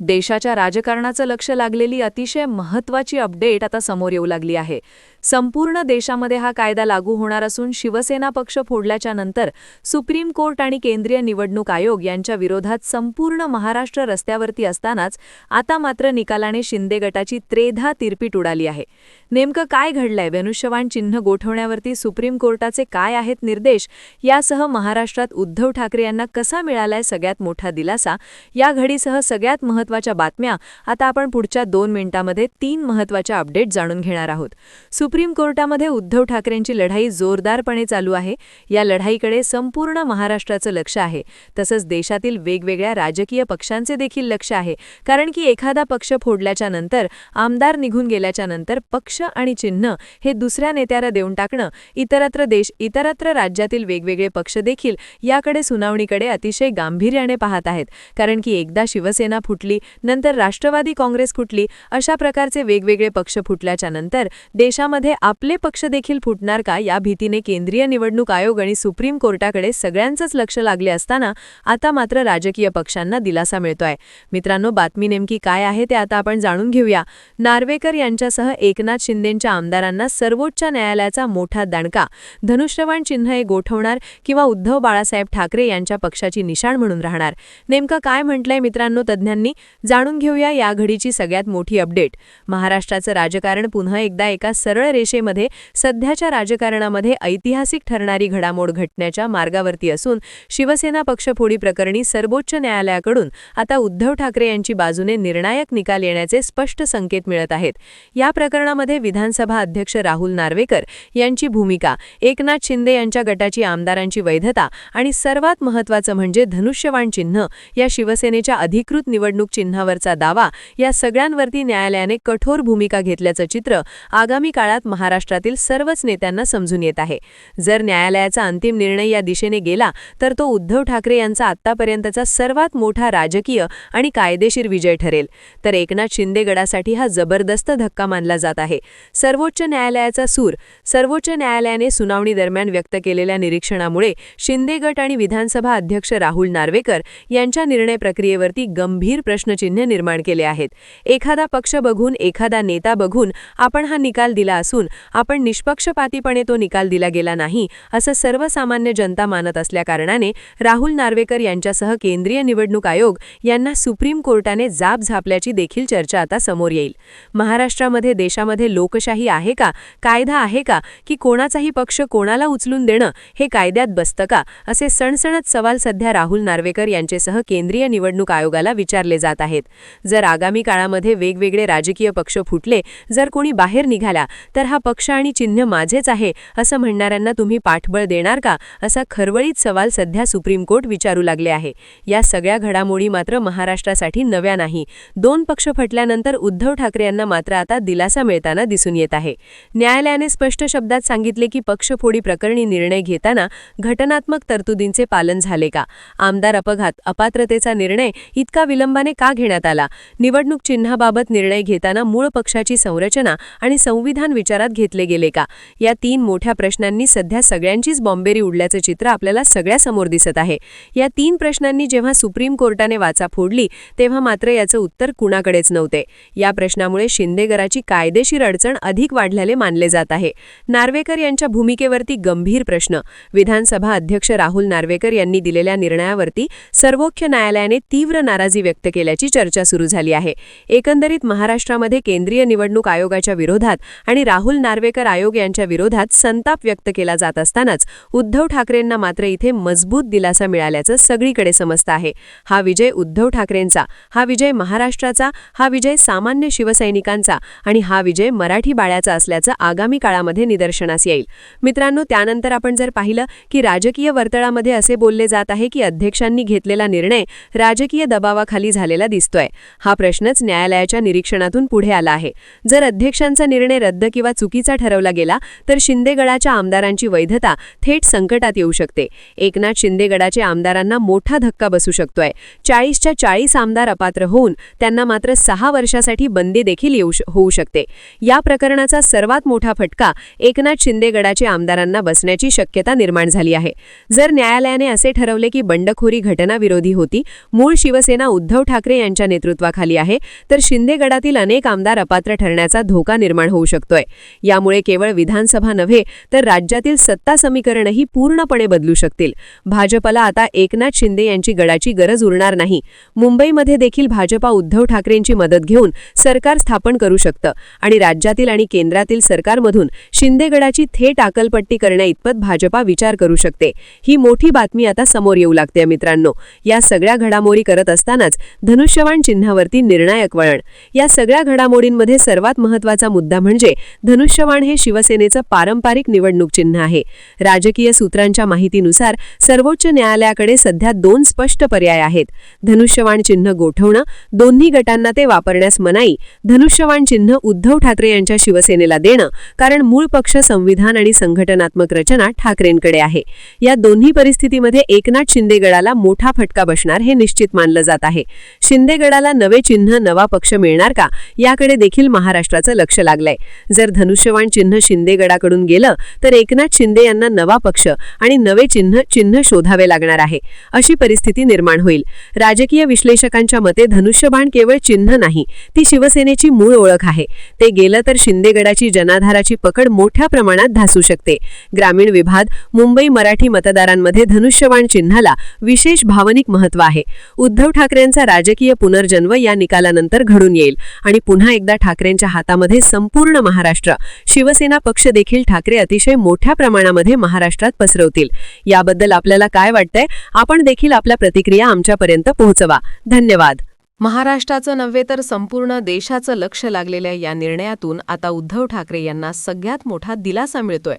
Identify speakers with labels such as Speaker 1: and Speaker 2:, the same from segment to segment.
Speaker 1: देशाच्या राजकारणाचं लक्ष लागलेली अतिशय महत्त्वाची अपडेट आता समोर येऊ लागली आहे. संपूर्ण देशामध्ये हा कायदा लागू होणार असून शिवसेना पक्ष फोडल्याच्या नंतर सुप्रीम कोर्ट आणि केंद्रीय निवडणूक आयोग यांच्या विरोधात संपूर्ण महाराष्ट्र रस्त्यावरती असतानाच आता मात्र निकालाने शिंदे गटाची त्रेधा तिरपीट उडाली आहे. नेमकं काय घडलंय? धनुष्यवाण चिन्ह गोठवण्यावरती सुप्रीम कोर्टाचे काय आहेत निर्देश? यासह महाराष्ट्रात उद्धव ठाकरे यांना कसा मिळालाय सगळ्यात मोठा दिलासा? या घडीसह सगळ्यात महत्त्वाच्या बातम्या आता आपण पुढच्या दोन मिनिटांमध्ये तीन महत्त्वाच्या अपडेट जाणून घेणार आहोत. सुप्रीम कोर्टामध्ये उद्धव ठाकरेंची लढाई जोरदारपणे चालू आहे. या लढाईकडे संपूर्ण महाराष्ट्राचं लक्ष आहे. तसंच देशातील वेगवेगळ्या राजकीय पक्षांचे देखील लक्ष आहे. कारण की एखादा पक्ष फोडल्याच्या नंतर आमदार निघून गेल्याच्यानंतर पक्ष आणि चिन्ह हे दुसऱ्या नेत्याला देऊन टाकणं इतरत्र देश इतरत्र राज्यातील वेगवेगळे पक्ष देखील याकडे सुनावणीकडे अतिशय गांभीर्याने पाहत आहेत. कारण की एकदा शिवसेना फुटली नंतर राष्ट्रवादी काँग्रेस फुटली अशा प्रकारचे वेगवेगळे पक्ष फुटल्याच्या नंतर देशामध्ये आपले पक्ष देखील फुटणार का या भीतीने केंद्रीय निवडणूक आयोग आणि सुप्रीम कोर्टाकडे सगळ्यांचंच लक्ष लागले असताना आता मात्र राजकीय पक्षांना दिलासा मिळतोय. मित्रांनो बातमी नेमकी काय आहे ते आता आपण जाणून घेऊया. नार्वेकर यांच्यासह एकनाथ शिंदेंच्या आमदारांना सर्वोच्च न्यायालयाचा मोठा दणका. धनुष्यवाण चिन्ह हे गोठवणार किंवा उद्धव बाळासाहेब ठाकरे यांच्या पक्षाची निशाण म्हणून राहणार? नेमकं काय म्हटलंय मित्रांनो तज्ज्ञांनी? जाणून घेऊया या घडीची सगळ्यात मोठी अपडेट. महाराष्ट्राचं राजकारण पुन्हा एकदा एका सरळ रेषेमध्ये सध्याच्या राजकारणामध्ये ऐतिहासिक ठरणारी घडामोड घटण्याच्या मार्गावरती असून शिवसेना पक्षफोडी प्रकरणी सर्वोच्च न्यायालयाकडून आता उद्धव ठाकरे यांची बाजूने निर्णायक निकाल येण्याचे स्पष्ट संकेत मिळत आहेत. या प्रकरणामध्ये विधानसभा अध्यक्ष राहुल नार्वेकर यांची भूमिका एकनाथ शिंदे यांच्या गटाची आमदारांची वैधता आणि सर्वात महत्त्वाचं म्हणजे धनुष्यवाण चिन्ह या शिवसेनेच्या अधिकृत निवडणूक चिन्हावरचा दावा या सगळ्यांवरती न्यायालयाने कठोर भूमिका घेतल्याचं चित्र आगामी काळात महाराष्ट्रातील सर्वच नेत्यांना समजून येत आहे. जर न्यायालयाचा अंतिम निर्णय या दिशेने गेला तर तो उद्धव ठाकरे यांचा आत्तापर्यंतचा सर्वात मोठा राजकीय आणि कायदेशीर विजय ठरेल. तर एकनाथ शिंदे गडासाठी हा जबरदस्त धक्का मानला जात आहे. सर्वोच्च न्यायालयाचा सूर सर्वोच्च न्यायालयाने सुनावणी दरम्यान व्यक्त केलेल्या निरीक्षणामुळे शिंदे गट आणि विधानसभा अध्यक्ष राहुल नार्वेकर यांच्या निर्णय प्रक्रियेवरती गंभीर प्रश्न प्रश्नचिन्ह निर्माण केले आहेत. एखादा पक्ष बघून एखादा नेता बघून आपण हा निकाल दिला असून आपण निष्पक्षपातीपणे तो निकाल दिला गेला नाही असं सर्वसामान्य जनता मानत असल्याकारणाने राहुल नार्वेकर यांच्यासह केंद्रीय निवडणूक आयोग यांना सुप्रीम कोर्टाने जाब झापल्याची देखील चर्चा आता समोर येईल. महाराष्ट्रामध्ये देशामध्ये लोकशाही आहे का कायदा आहे का की कोणाचाही पक्ष कोणाला उचलून देणं हे कायद्यात बसतं का असे सणसणत सवाल सध्या राहुल नार्वेकर यांचेसह केंद्रीय निवडणूक आयोगाला विचारले जात आहेत. जर आगामी काळामध्ये वेगवेगळे राजकीय पक्ष फुटले जर कोणी बाहेर निघाला तर हा पक्ष आणि चिन्ह माझेच आहे असं म्हणणाऱ्यांना तुम्ही पाठबळ देणार का? असा खरवळीत सवाल सध्या सुप्रीम कोर्ट विचारू लागले आहे. या सगळ्या घडामोडी मात्र महाराष्ट्रासाठी नव्या नाही. दोन पक्ष फटल्यानंतर उद्धव ठाकरे यांना मात्र आता दिलासा मिळताना दिसून येत आहे. न्यायालयाने स्पष्ट शब्दात सांगितले की पक्षफोडी प्रकरणी निर्णय घेताना घटनात्मक तरतुदींचे पालन झाले का? आमदार अपघात अपात्रतेचा निर्णय इतका विलंबाने का घेण्यात आला? निवडणूक चिन्हाबाबत निर्णय घेताना मूळ पक्षाची संरचना आणि संविधान विचारात घेतले गेले का? या तीन मोठ्या प्रश्नांनी सध्या सगळ्यांचीच बॉम्बेरी उडल्याचं चित्र आपल्याला सगळ्यासमोर दिसत आहे. या तीन प्रश्नांनी जेव्हा सुप्रीम कोर्टाने वाचा फोडली तेव्हा मात्र याचं उत्तर कुणाकडेच नव्हते. या प्रश्नामुळे शिंदेगराची कायदेशीर अडचण अधिक वाढल्याले मानले जात आहे. नार्वेकर यांच्या भूमिकेवरती गंभीर प्रश्न. विधानसभा अध्यक्ष राहुल नार्वेकर यांनी दिलेल्या निर्णयावरती सर्वोच्च न्यायालयाने तीव्र नाराजी व्यक्त केली असल्याची चर्चा सुरू झाली आहे. एकंदरीत महाराष्ट्रामध्ये केंद्रीय निवडणूक आयोगाच्या विरोधात आणि राहुल नार्वेकर आयोग यांच्या विरोधात संताप व्यक्त केला जात असतानाच उद्धव ठाकरेंना मात्र इथे मजबूत दिलासा मिळाल्याचं सगळीकडे समजतं आहे. हा विजय उद्धव ठाकरेंचा हा विजय महाराष्ट्राचा हा विजय सामान्य शिवसैनिकांचा आणि हा विजय मराठी बाळ्याचा असल्याचं आगामी काळामध्ये निदर्शनास येईल. मित्रांनो त्यानंतर आपण जर पाहिलं की राजकीय वर्तळामध्ये असे बोलले जात आहे की अध्यक्षांनी घेतलेला निर्णय राजकीय दबावाखाली झालेला दिसतोय. हा प्रश्नच न्यायालयाच्या निरीक्षणातून पुढे आला आहे. जर अध्यक्षांचा निर्णय रद्द किंवा चुकीचा ठरवला गेला तर शिंदेगडाच्या आमदारांची वैधता थेट संकटात येऊ शकते. एकनाथ शिंदेगडाचे आमदारांना मोठा धक्का बसू शकतोय. चाळीसच्या चाळीस आमदार अपात्र होऊन त्यांना मात्र सहा वर्षासाठी बंदी देखील येऊ होऊ शकते. या प्रकरणाचा सर्वात मोठा फटका एकनाथ शिंदेगडाचे आमदारांना बसण्याची शक्यता निर्माण झाली आहे. जर न्यायालयाने असे ठरवले की बंडखोरी घटनाविरोधी होती मूळ शिवसेना उद्धव ठाकरे ठाकरे यांच्या नेतृत्वाखाली आहे तर शिंदे गडातील अनेक आमदार अपात्र ठरण्याचा धोका निर्माण होऊ शकतोय. यामुळे केवळ विधानसभा नव्हे तर राज्यातील सत्ता समीकरणही पूर्णपणे बदलू शकतील. भाजपला आता एकनाथ शिंदे यांची गडाची गरज उरणार नाही. मुंबईमध्ये देखील भाजपा उद्धव ठाकरेंची मदत घेऊन सरकार स्थापन करू शकतं आणि राज्यातील आणि केंद्रातील सरकारमधून शिंदेगडाची थेट आकलपट्टी करण्याइतपत भाजपा विचार करू शकते. ही मोठी बातमी आता समोर येऊ लागते मित्रांनो. या सगळ्या घडामोडी करत असतानाच धनु धनुष्यवाण चिन्हावरती निर्णायक वळण. या सगळ्या घडामोडींमध्ये सर्वात महत्त्वाचा मुद्दा म्हणजे धनुष्यवाण हे शिवसेनेचं पारंपरिक निवडणूक चिन्ह आहे. राजकीय सूत्रांच्या माहितीनुसार सर्वोच्च न्यायालयाकडे सध्या दोन स्पष्ट पर्याय आहेत. धनुष्यवाण चिन्ह गोठवणं दोन्ही गटांना ते वापरण्यास मनाई धनुष्यवाण चिन्ह उद्धव ठाकरे यांच्या शिवसेनेला देणं कारण मूळ पक्ष संविधान आणि संघटनात्मक रचना ठाकरेंकडे आहे. या दोन्ही परिस्थितीमध्ये एकनाथ शिंदे गडाला मोठा फटका बसणार हे निश्चित मानलं जात आहे. शिंदेगडाला नवे चिन्ह नवा पक्ष मिळणार का? याकडे देखील महाराष्ट्राचं लक्ष लागलंय. जर धनुष्यवाण चिन्ह शिंदेगडाकडून गेलं तर एकनाथ शिंदे यांना नवा पक्ष आणि नवे चिन्ह चिन्ह शोधावे लागणार आहे. अशी परिस्थिती निर्माण होईल. राजकीय विश्लेषकांच्या मते धनुष्यबाण केवळ चिन्ह नाही ती शिवसेनेची मूळ ओळख आहे. ते गेलं तर शिंदेगडाची जनाधाराची पकड मोठ्या प्रमाणात धासू शकते. ग्रामीण विभाग मुंबई मराठी मतदारांमध्ये धनुष्यबाण चिन्हाला विशेष भावनिक महत्त्व आहे. उद्धव ठाकरेंचा राजकीय पुनर्जन्म या निकालानंतर घडून येईल. आणि पुन्हा एकदा ठाकरेंच्या हातामध्ये संपूर्ण महाराष्ट्र. शिवसेना पक्ष देखील ठाकरे अतिशय मोठ्या प्रमाणामध्ये महाराष्ट्रात पसरवतील. याबद्दल आपल्याला काय वाटतंय? आपण देखील आपल्या प्रतिक्रिया आमच्यापर्यंत पोहोचवा. धन्यवाद.
Speaker 2: महाराष्ट्राचं नव्हे तर संपूर्ण देशाचं लक्ष लागलेल्या या निर्णयातून आता उद्धव ठाकरे यांना सगळ्यात मोठा दिलासा मिळतोय.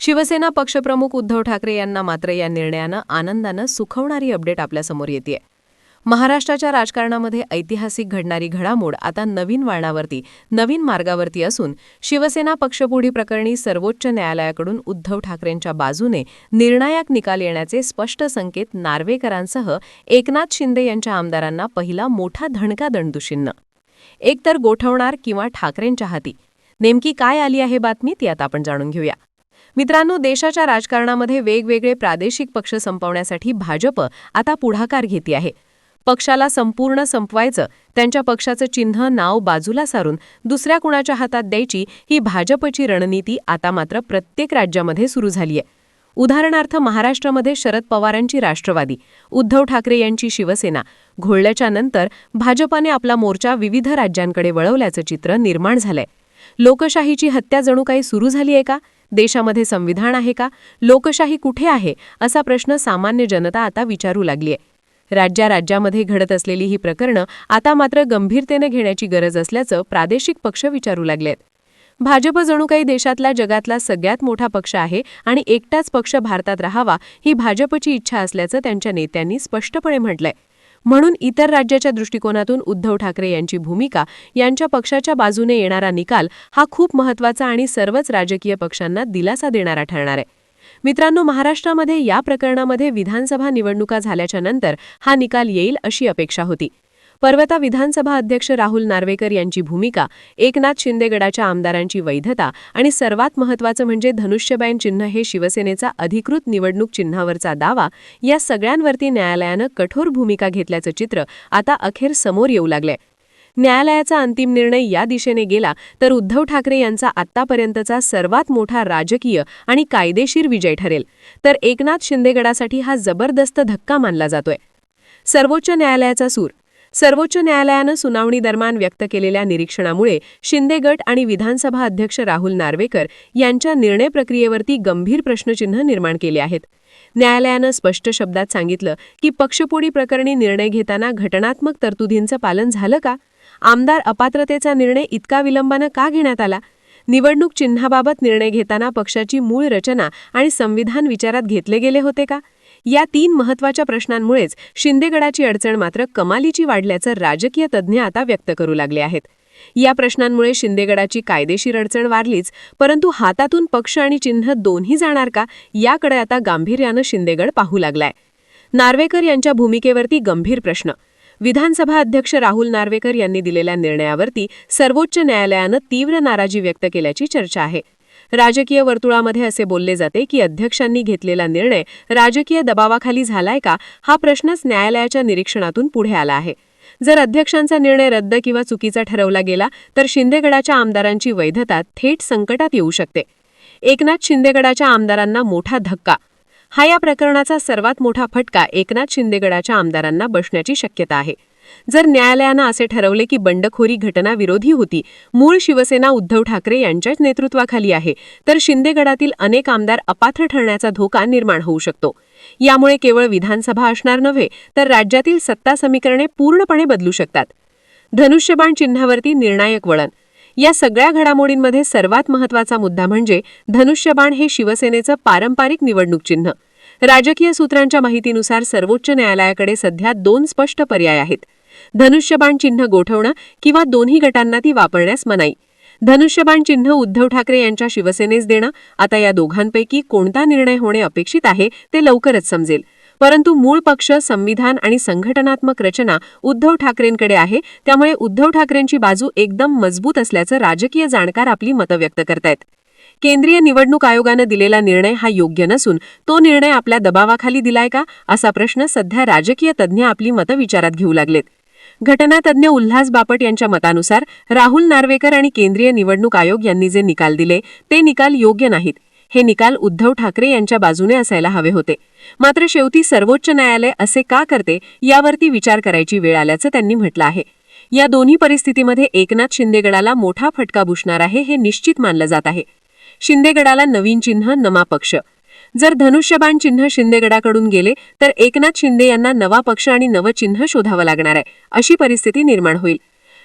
Speaker 2: शिवसेना पक्षप्रमुख उद्धव ठाकरे यांना मात्र या निर्णयानं आनंदानं सुखवणारी अपडेट आपल्यासमोर येते महाराष्ट्राच्या राजकारणामध्ये ऐतिहासिक घडणारी घडामोड आता नवीन वळणावरती नवीन मार्गावरती असून शिवसेना पक्षपुढी प्रकरणी सर्वोच्च न्यायालयाकडून उद्धव ठाकरेंच्या बाजूने निर्णायक निकाल येण्याचे स्पष्ट संकेत नार्वेकरांसह एकनाथ शिंदे यांच्या आमदारांना पहिला मोठा धणका दणदुशींना. एकतर गोठवणार किंवा ठाकरेंच्या हाती. नेमकी काय आली आहे बातमी ती आता आपण जाणून घेऊया. मित्रांनो देशाच्या राजकारणामध्ये वेगवेगळे प्रादेशिक पक्ष संपवण्यासाठी भाजप आता पुढाकार घेते आहे. पक्षाला संपूर्ण संपवायचं त्यांच्या पक्षाचं चिन्ह नाव बाजूला सारून दुसऱ्या कुणाच्या हातात द्यायची ही भाजपची रणनीती आता मात्र प्रत्येक राज्यामध्ये सुरू झालीय. उदाहरणार्थ महाराष्ट्रामध्ये शरद पवारांची राष्ट्रवादी उद्धव ठाकरे यांची शिवसेना घोळल्याच्या नंतर भाजपाने आपला मोर्चा विविध राज्यांकडे वळवल्याचं चित्र निर्माण झालंय. लोकशाहीची हत्या जणू काही सुरू झाली आहे का? देशामध्ये संविधान आहे का? लोकशाही कुठे आहे? असा प्रश्न सामान्य जनता आता विचारू लागलीय. राज्या राज्यामध्ये घडत असलेली ही प्रकरणं आता मात्र गंभीरतेने घेण्याची गरज असल्याचं प्रादेशिक पक्ष विचारू लागलेत. भाजप जणू काही देशातला जगातला सगळ्यात मोठा पक्ष आहे आणि एकटाच पक्ष भारतात राहावा ही भाजपची इच्छा असल्याचं त्यांच्या नेत्यांनी स्पष्टपणे म्हटलंय. म्हणून इतर राज्याच्या दृष्टिकोनातून उद्धव ठाकरे यांची भूमिका यांच्या पक्षाच्या बाजूने येणारा निकाल हा खूप महत्त्वाचा आणि सर्वच राजकीय पक्षांना दिलासा देणारा ठरणार आहे. मित्रांनो महाराष्ट्रामध्ये या प्रकरणामध्ये विधानसभा निवडणुका झाल्याच्यानंतर हा निकाल येईल अशी अपेक्षा होती. पर्वता विधानसभा अध्यक्ष राहुल नार्वेकर यांची भूमिका एकनाथ शिंदेगडाच्या आमदारांची वैधता आणि सर्वात महत्त्वाचं म्हणजे धनुष्यबॅन चिन्ह हे शिवसेनेचा अधिकृत निवडणूक चिन्हावरचा दावा या सगळ्यांवरती न्यायालयानं कठोर भूमिका घेतल्याचं चित्र आता अखेर समोर येऊ लागलंय. न्यायालयाचा अंतिम निर्णय या दिशेने गेला तर उद्धव ठाकरे यांचा आत्तापर्यंतचा सर्वात मोठा राजकीय आणि कायदेशीर विजय ठरेल. तर एकनाथ शिंदेगडासाठी हा जबरदस्त धक्का मानला जातोय. सर्वोच्च न्यायालयाचा सूर. सर्वोच्च न्यायालयानं सुनावणी दरम्यान व्यक्त केलेल्या निरीक्षणामुळे शिंदे गट आणि विधानसभा अध्यक्ष राहुल नार्वेकर यांच्या निर्णय प्रक्रियेवरती गंभीर प्रश्नचिन्ह निर्माण केले आहेत. न्यायालयानं स्पष्ट शब्दात सांगितलं की पक्षपोडी प्रकरणी निर्णय घेताना घटनात्मक तरतुदींचं पालन झालं का? आमदार अपात्रतेचा निर्णय इतका विलंबानं का घेण्यात आला? निवडणूक चिन्हाबाबत निर्णय घेताना पक्षाची मूळ रचना आणि संविधान विचारात घेतले गेले होते का? या तीन महत्त्वाच्या प्रश्नांमुळेच शिंदेगडाची अडचण मात्र कमालीची वाढल्याचं राजकीय तज्ज्ञ आता व्यक्त करू लागले आहेत. या प्रश्नांमुळे शिंदेगडाची कायदेशीर अडचण वाढलीच परंतु हातातून पक्ष आणि चिन्ह दोन्ही जाणार का? याकडे आता गांभीर्यानं शिंदेगड पाहू लागलाय. नार्वेकर यांच्या भूमिकेवरती गंभीर प्रश्न. विधानसभा अध्यक्ष राहुल नार्वेकर यांनी दिलेल्या निर्णयावरती सर्वोच्च न्यायालयानं तीव्र नाराजी व्यक्त केल्याची चर्चा आहे. राजकीय वर्तुळामध्ये असे बोलले जाते की अध्यक्षांनी घेतलेला निर्णय राजकीय दबावाखाली झालाय का हा प्रश्नच न्यायालयाच्या निरीक्षणातून पुढे आला आहे. जर अध्यक्षांचा निर्णय रद्द किंवा चुकीचा ठरवला गेला तर शिंदेगडाच्या आमदारांची वैधता थेट संकटात येऊ शकते. एकनाथ शिंदेगडाच्या आमदारांना मोठा धक्का हा या प्रकरणाचा सर्वात मोठा फटका एकनाथ शिंदेगडाच्या आमदारांना बसण्याची शक्यता आहे. जर न्यायालयानं असे ठरवले की बंडखोरी घटना विरोधी होती मूळ शिवसेना उद्धव ठाकरे यांच्याच नेतृत्वाखाली आहे तर शिंदेगडातील अनेक आमदार अपात्र ठरण्याचा धोका निर्माण होऊ शकतो. यामुळे केवळ विधानसभा असणार नव्हे तर राज्यातील सत्ता समीकरणे पूर्णपणे बदलू शकतात. धनुष्यबाण चिन्हावरती निर्णायक वळण या सगळ्या घडामोडींमध्ये सर्वात महत्त्वाचा मुद्दा म्हणजे धनुष्यबाण हे शिवसेनेचं पारंपरिक निवडणूक चिन्ह राजकीय सूत्रांच्या माहितीनुसार सर्वोच्च न्यायालयाकडे सध्या दोन स्पष्ट पर्याय आहेत. धनुष्यबाण चिन्ह गोठवणं किंवा दोन्ही गटांना ती वापरण्यास मनाई. धनुष्यबाण चिन्ह उद्धव ठाकरे यांच्या शिवसेनेस देणं आता या दोघांपैकी कोणता निर्णय होणे अपेक्षित आहे ते लवकरच समजेल. परंतु मूळ पक्ष संविधान आणि संघटनात्मक रचना उद्धव ठाकरेंकडे आहे. त्यामुळे उद्धव ठाकरेंची बाजू एकदम मजबूत असल्याचं राजकीय जाणकार आपली मतं व्यक्त करतायत. केंद्रीय निवडणूक आयोगानं दिलेला निर्णय हा योग्य नसून तो निर्णय आपल्या दबावाखाली दिलाय का? असा प्रश्न सध्या राजकीय तज्ज्ञ आपली मतं विचारात घेऊ लागलेत. घटनातज्ञ उल्हास बापट यांच्या मतानुसार राहुल नार्वेकर आणि केंद्रीय निवडणूक आयोग यांनी जे निकाल दिले ते निकाल योग्य नाहीत. हे निकाल उद्धव ठाकरे यांच्या बाजूने असायला हवे होते. मात्र शेवटी सर्वोच्च न्यायालय असे का करते यावरती विचार करायची वेळ आल्याचं त्यांनी म्हटलं आहे. या दोन्ही परिस्थितीमध्ये एकनाथ शिंदेगडाला मोठा फटका बुसणार आहे हे निश्चित मानलं जात आहे. शिंदेगडाला नवीन चिन्ह नमा पक्ष. जर धनुष्यबाण चिन्ह शिंदेगडाकडून गेले तर एकनाथ शिंदे यांना नवा पक्ष आणि नवं चिन्ह शोधावं लागणार आहे अशी परिस्थिती निर्माण होईल.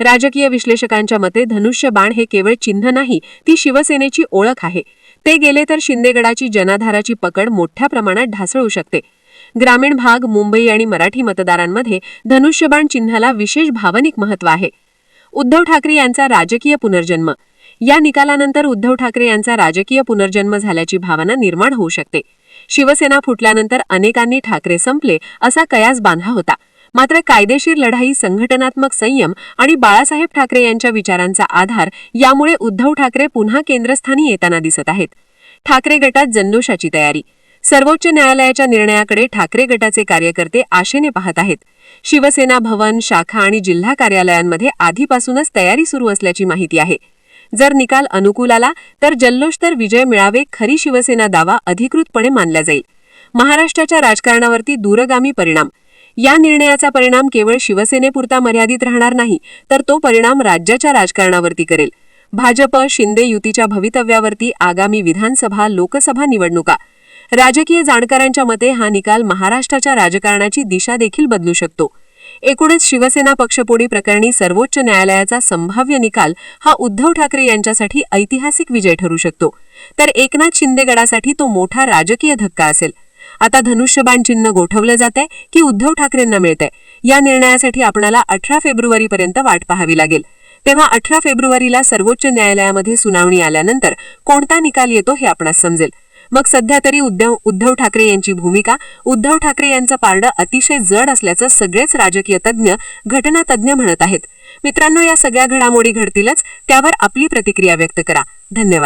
Speaker 2: राजकीय विश्लेषकांच्या मते धनुष्यबाण हे केवळ चिन्ह नाही ती शिवसेनेची ओळख आहे. ते गेले तर शिंदेगडाची जनाधाराची पकड मोठ्या प्रमाणात ढासळू शकते. ग्रामीण भाग मुंबई आणि मराठी मतदारांमध्ये धनुष्यबाण चिन्हाला विशेष भावनिक महत्त्व आहे. उद्धव ठाकरे यांचा राजकीय पुनर्जन्म. या निकालानंतर उद्धव ठाकरे यांचा राजकीय पुनर्जन्म झाल्याची भावना निर्माण होऊ शकते. शिवसेना फुटल्यानंतर अनेकांनी ठाकरे संपले असा कयास बांधला होता. मात्र कायदेशीर लढाई संघटनात्मक संयम आणि बाळासाहेब ठाकरे यांच्या विचारांचा आधार यामुळे उद्धव ठाकरे पुन्हा केंद्रस्थानी येताना दिसत आहेत. ठाकरे गटात जल्लोषाची तयारी. सर्वोच्च न्यायालयाच्या निर्णयाकडे ठाकरे गटाचे कार्यकर्ते आशेने पाहत आहेत. शिवसेना भवन शाखा आणि जिल्हा कार्यालयांमध्ये आधीपासूनच तयारी सुरू असल्याची माहिती आहे. जर निकाल अनुकूल आला तर जल्लोष तर विजय मिळावे खरी शिवसेना दावा अधिकृतपणे मानला जाईल. महाराष्ट्राच्या राजकारणावरती दूरगामी परिणाम. या निर्णयाचा परिणाम केवळ शिवसेनेपुरता मर्यादित राहणार नाही तर तो परिणाम राज्याच्या राजकारणावरती करेल. भाजप शिंदे युतीच्या भवितव्यावरती आगामी विधानसभा लोकसभा निवडणुका. राजकीय जाणकारांच्या मते हा निकाल महाराष्ट्राच्या राजकारणाची दिशा देखील बदलू शकतो. एकूणच शिवसेना पक्षपोडी प्रकरणी सर्वोच्च न्यायालयाचा संभाव्य निकाल हा उद्धव ठाकरे यांच्यासाठी ऐतिहासिक विजय ठरू शकतो. तर एकनाथ शिंदे गडासाठी तो मोठा राजकीय धक्का असेल. आता धनुष्यबाण चिन्ह गोठवलं जाते की उद्धव ठाकरेंना मिळतंय. या निर्णयासाठी आपणाला अठरा फेब्रुवारीपर्यंत वाट पाहावी लागेल. तेव्हा अठरा फेब्रुवारीला सर्वोच्च न्यायालयामध्ये सुनावणी आल्यानंतर कोणता निकाल येतो हे आपणास समजेल. मग सध्या तरी उद्धव उद्धव ठाकरे यांची भूमिका उद्धव ठाकरे यांचं पारडं अतिशय जड असल्याचं सगळेच राजकीय तज्ज्ञ घटनातज्ज्ञ म्हणत आहेत. मित्रांनो या सगळ्या घडामोडी घडतीलच त्यावर आपली प्रतिक्रिया व्यक्त करा. धन्यवाद.